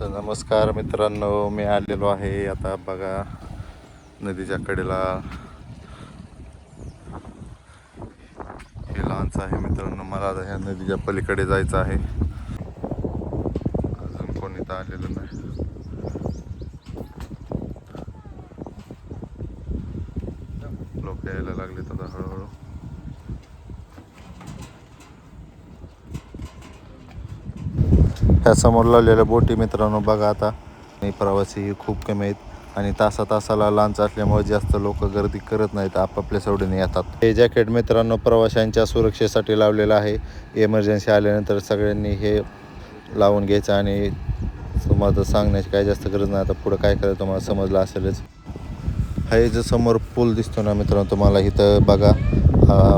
तर नमस्कार मित्रांनो मी आलेलो आहे आता बघा नदीच्या कडेला. हे लहानच आहे मित्रांनो मला आता ह्या नदीच्या पलीकडे जायचं आहे. अजून कोणी तर आलेलं नाही. लोक यायला लागले आता हळूहळू. ह्या समोर लावलेल्या बोटी मित्रांनो बघा आता. आणि प्रवासीही खूप कमी आहेत. आणि तासा तासाला लांच असल्यामुळे जास्त लोक गर्दी करत नाहीत. आपापल्या सवडीने येतात. हे जॅकेट मित्रांनो प्रवाशांच्या सुरक्षेसाठी लावलेलं आहे. इमर्जन्सी आल्यानंतर सगळ्यांनी हे लावून घ्यायचं आणि तुम्हाला सांगण्याची काही जास्त गरज नाही. आता पुढं काय करायचं तुम्हाला समजलं असेलच. हे जो समोर पूल दिसतो ना मित्रांनो तुम्हाला इथं बघा.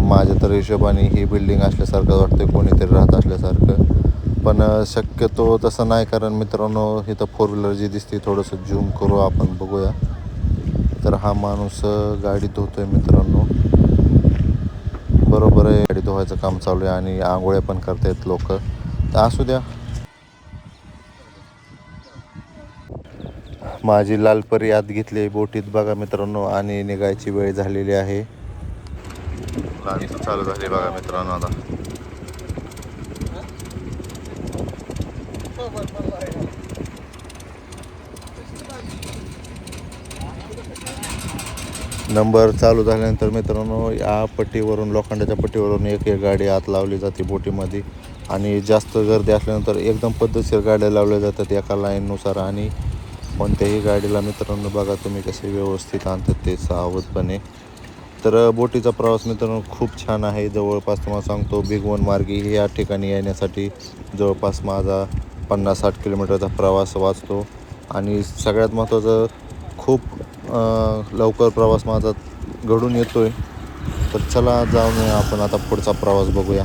माझ्या तर हिशोबाने ही बिल्डिंग असल्यासारखं वाटतं कोणीतरी राहत असल्यासारखं. पण शक्यतो तसं नाही कारण मित्रांनो इथं फोर व्हीलर जी दिसते थोडंसं झूम करू आपण बघूया. तर हा माणूस गाडी धुतोय मित्रांनो. बरोबर आहे गाडी धुवायचं काम चालू आहे आणि आंघोळ्या पण करतायत लोक. तर असू द्या. माझी लालपरी आत घेतली बोटीत बघा मित्रांनो आणि निघायची वेळ झालेली आहे. चालू झाली बघा मित्रांनो आता. नंबर चालू झाल्यानंतर मित्रांनो या पट्टीवरून लोखंडाच्या पट्टीवरून एक एक गाडी आत लावली जाते बोटीमध्ये. आणि जास्त गर्दी असल्यानंतर एकदम पद्धतशीर गाड्या लावल्या जातात एका लाईननुसार. आणि कोणत्याही गाडीला मित्रांनो बघा तुम्ही कसे व्यवस्थित आणतात ते सावधपणे. तर बोटीचा प्रवास मित्रांनो खूप छान आहे. जवळपास तुम्हाला सांगतो बिगवन मार्गी हे या ठिकाणी येण्यासाठी जवळपास माझा पन्नास साठ किलोमीटरचा प्रवास वाचतो. आणि सगळ्यात महत्त्वाचं खूप लवकर प्रवास माझा घडून येतो आहे तर चला जाऊन आपण आता पुढचा प्रवास बघूया.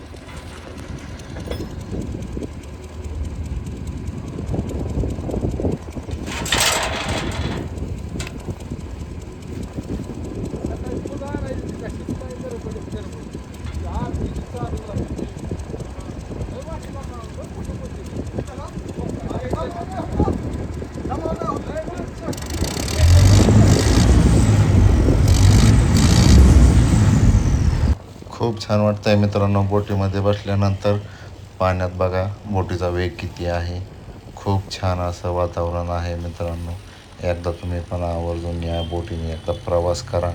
खूप छान आहे मित्रांनो बोटीमध्ये बसल्यानंतर पाण्यात बघा बोटीचा वेग किती आहे. खूप छान असं वातावरण आहे मित्रांनो. एकदा तुम्ही पण आवर्जून या बोटीने एकदा प्रवास करा.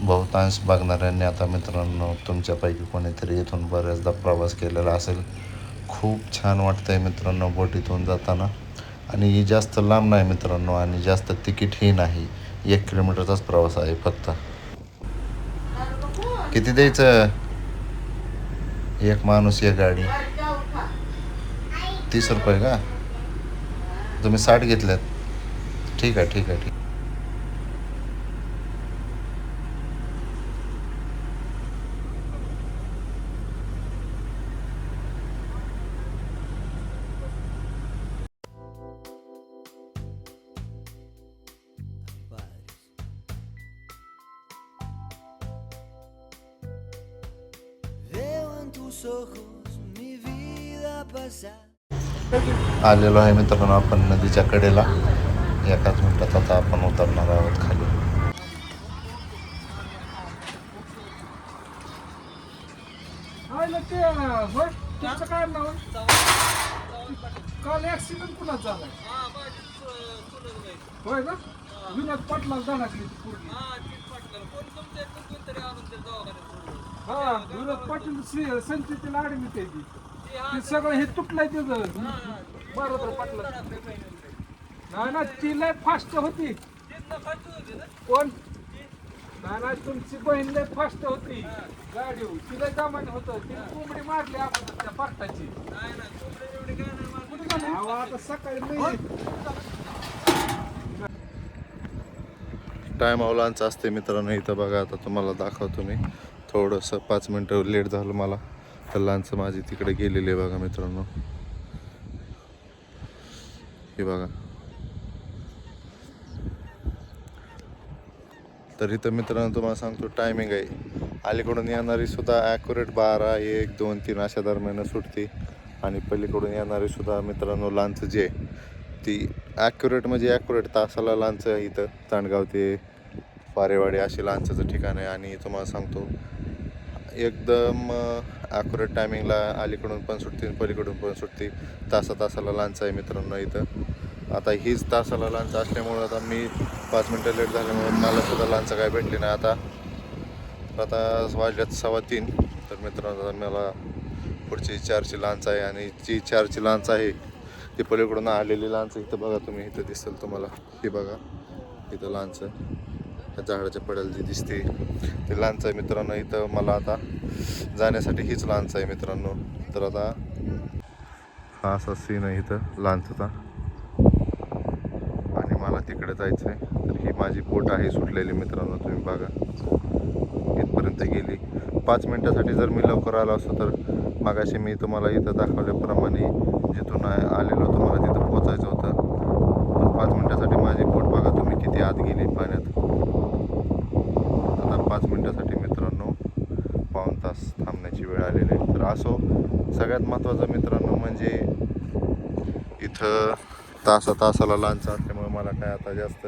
बहुतांश बघणाऱ्यांनी आता मित्रांनो तुमच्यापैकी कोणीतरी इथून बऱ्याचदा प्रवास केलेला असेल. खूप छान वाटतं आहे मित्रांनो बोटीतून जाताना. आणि ही जास्त लांब नाही मित्रांनो आणि जास्त तिकीटही नाही. एक किलोमीटरचाच प्रवास आहे फक्त. किती द्यायचं? एक माणूस एक गाडी. तीस रुपये का? तुम्ही साठ घेतल्यात. ठीक आहे ठीक आहे ठीक tus ojos mi vida pasar. आलेलो आहे मित्रांनो आपण नदीच्या कडेला. एकाच मिनिटात आता आपण उतरणार आहोत खाली. आयला ते होय? तुमचं काय नाव? काल ऍक्सिडेंट कुणा झालाय होय का? विनोद पाटला झाला पोरगी हा विनोद पाटील श्री- संचितीला ऍडमिट आहे ते सगळं हे तुटलंय तिथं बरोबर नाही ना ती लय फास्ट होती. कोण? नाही तुमची बहीण लय फास्ट होती. गाडी तिला जमान होत. तिला कोंबडी मारली आपण त्या पाटाची अहो, आता सकाळी मी टाईम अवलांच असते मित्रांनो. इथं बघा आता तुम्हाला दाखवतो मी. थोडंसं पाच मिनटं लेट झालं मला. तर लांचं माझी तिकडे गेलेली आहे बघा मित्रांनो. हे बघा. तर इथं मित्रांनो तुम्हाला सांगतो टायमिंग आहे. अलीकडून येणारी सुद्धा ॲक्युरेट बारा एक दोन तीन अशा दरम्यान सुटते. आणि पलीकडून येणारी सुद्धा मित्रांनो लांच जे आहे, ती ॲक्युरेट म्हणजे ॲक्युरेट तासाला लांच आहे इथं. तांडगाव ते पारेवाडी अशी लांचाचं ठिकाण आहे. आणि तुम्हाला सांगतो एकदम ॲक्युरेट टायमिंगला अलीकडून पण सुटते पलीकडून पण सुटते. तासा तासाला लांच आहे मित्रांनो इथं. आता हीच तासाला लांच असल्यामुळं आता मी पाच मिनटं लेट झाल्यामुळे मला सुद्धा लांच काय भेटली नाही आता. तर आता वाजल्यात सव्वा तीन. तर मित्रांनो आता मला पुढची चारची लांच आहे आणि जी चारची लांच आहे ती पलीकडून आलेली लांच इथं बघा तुम्ही इथं दिसेल तुम्हाला. ही बघा इथं लांच त्या झाडाच्या पडेल जी दिसते. ते लांच आहे मित्रांनो इथं मला आता जाण्यासाठी हीच लांच आहे मित्रांनो. तर आता हा असा सीन आहे इथं लांचचा आणि मला तिकडे जायचं आहे तर ही माझी बोट आहे सुटलेली मित्रांनो तुम्ही बघा. इथपर्यंत गेली. पाच मिनटासाठी जर मी लवकर आलो असतो तर मागाशी मी तुम्हाला इथं दाखवल्याप्रमाणे जिथून आलेलो तुम्हाला तिथं पोचायचं होतं पण पाच मिनटासाठी माझी बोट बघा तुम्ही किती आत गेली पाण्यात आता पाच मिनटासाठी मित्रांनो पाऊण तास थांबण्याची वेळ आलेली आहे तर असो. सगळ्यात महत्त्वाचं मित्रांनो म्हणजे इथं तासा तासाला लांच असल्यामुळे मला काय आता जास्त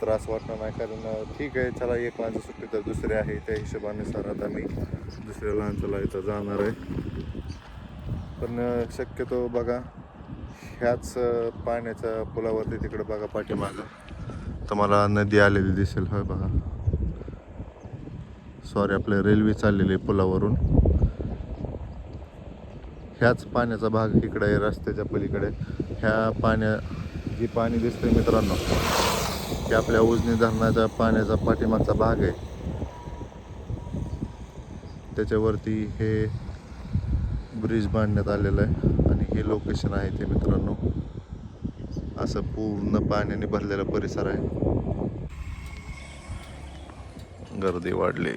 त्रास वाटणार नाही. कारण ठीक आहे चला एक लांच सुट्टी तर दुसरी आहे. त्या हिशोबानुसार आता मी दुसऱ्या लांचला इथं जाणार आहे. पण शक्यतो बघा ह्याच पाण्याच्या पुलावरती तिकडे बघा पाठीमागं. तुम्हाला नदी आलेली दिसेल. होय बघा. सॉरी आपल्या रेल्वे चाललेली आहे पुलावरून. ह्याच पाण्याचा भाग इकडे आहे रस्त्याच्या पलीकडे. ह्या पाण्या जी पाणी दिसते मित्रांनो हे आपल्या उजनी धरणाच्या पाण्याचा पाठीमागचा भाग आहे. त्याच्यावरती हे ब्रिज बांधण्यात आलेलं आहे आणि हे लोकेशन आहे ते मित्रांनो. असं पूर्ण पाण्याने भरलेला परिसर आहे. गर्दी वाढली.